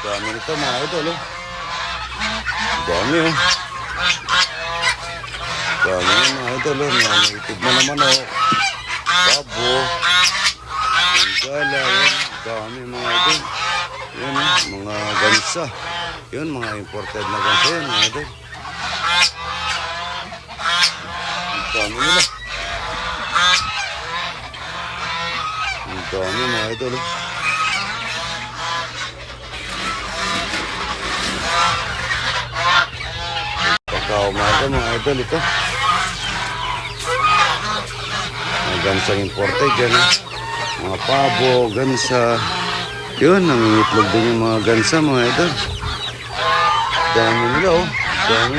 Dami nito mga idol, oh. Dami, oh. Dami yun, mga idol, oh. Native na naman, oh. Pabo. Gala, yan. Dami, mga idol. Yan, oh. Mga gansa. Yun, mga imported na gansa yan, mga idol. Dami nila. Dami, mga idol, oh. Pagka-umaga mga idol ito. Mga gansang imported yan. eh. Mga pabo, gansa. Yun, nangingitlog din yung mga gansa mga idol. Dami nila oh. Dami.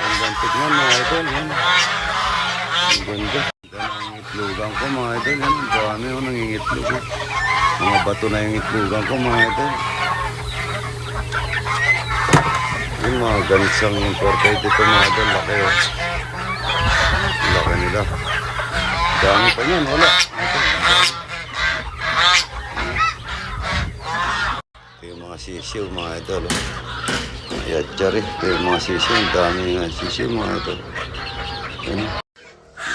Ang gantig na mga idol. Yan. Ang ganda. Ganda ng itlogan ko mga idol. Yan. Ang dami oh nangingitlog. Oh. Mga bato na yung itlogan ko mga idol. Yung mga gansang imported dito mga idol. Laki oh. Laki nila. Dami pa yan. Wala. Ito. Yung mga sisiw mga idol. Oh. Mga yatsari. Ito yung mga sisiw. Ang dami nga sisiw mga idol. Ang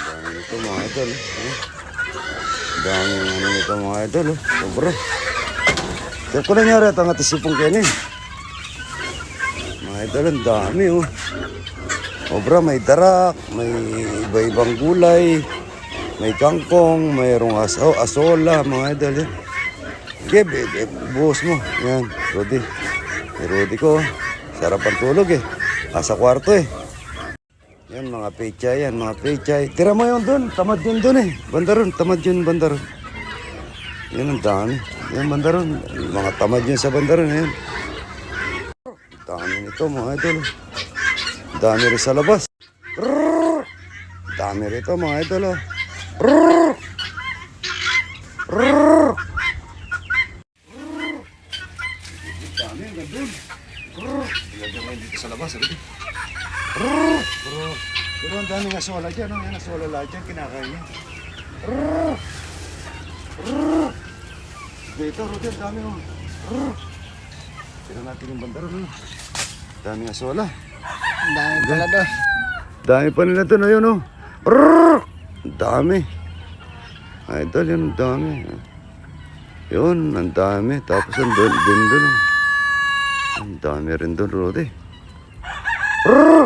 dami nito mga idol. Yan. Ang dami ano nito mga idol. Oh. Sobra. Ito ko na nyari at ang atisipong kaya eh. Mga idol, ang dami oh. Sobra, may darak, may iba-ibang gulay, may kangkong, mayroong aso, asola, mga idol yan. Be, be, buhos mo. Yan, Rudy. Rudy ko. Sarap ang tulog eh. Nasa kwarto eh. Yan, mga pechay yan, mga pechay. Tira mo yun doon. Tamad yun doon eh. Bandaron, tamad yun, bandaron. Yan ang dami. Yan, bandaron. Mga tamad yun sa bandaron. Yan. Dami nito, mga idol. Dami rin sa labas. Rrrr. Dami rito, mga idol. Oh. Rrrr. Rrrr. Dami, ang gandun. Rrrr. Ilagyan mo yun dito sa labas. Rrrr. Pero ang daming asola dyan. Oh. Yan, asola lahat dyan. Kinakain niya. Dito, Rodel, dami oh. Tira natin yung bandaro. No? Daming asola. Ang dami pala doon. Dami pa nila doon, ayun oh. Ang dami. Idol, yun, ang dami. Yun, ang dami. Tapos ang doon, din doon. oh. Ang dami rin doon, Rode. Rrrr!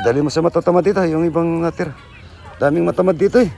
Dali mo sa matatamad dito, yung ibang natira. Daming matamad dito eh.